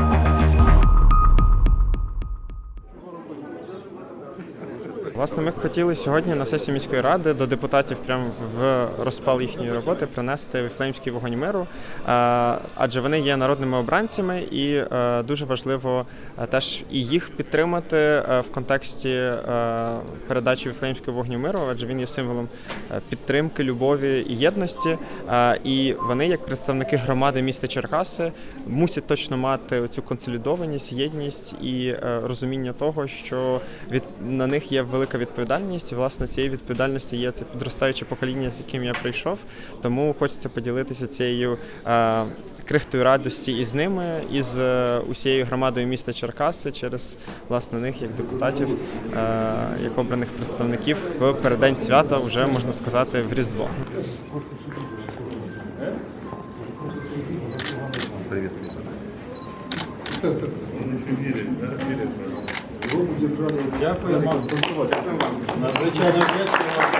Thank you. Власне, ми хотіли сьогодні на сесії міської ради до депутатів прямо в розпал їхньої роботи принести віфлеємський вогонь миру, е, адже вони є народними обранцями, і е, дуже важливо е, теж і їх підтримати в контексті передачі віфлеємського вогню миру, адже він є символом підтримки, любові і єдності. І вони, як представники громади міста Черкаси, мусять точно мати цю консолідованість, єдність і розуміння того, що від на них є велика відповідальність. І власне цієї відповідальності є це підростаюче покоління, з яким я прийшов. Тому хочеться поділитися цією е, крихтою радості із ними, і з е, усією громадою міста Черкаси через власне них як депутатів, е, як обраних представників в переддень свята, вже можна сказати, в Різдво. Вам. Дякую вам. Надзвичайно вдячний вам.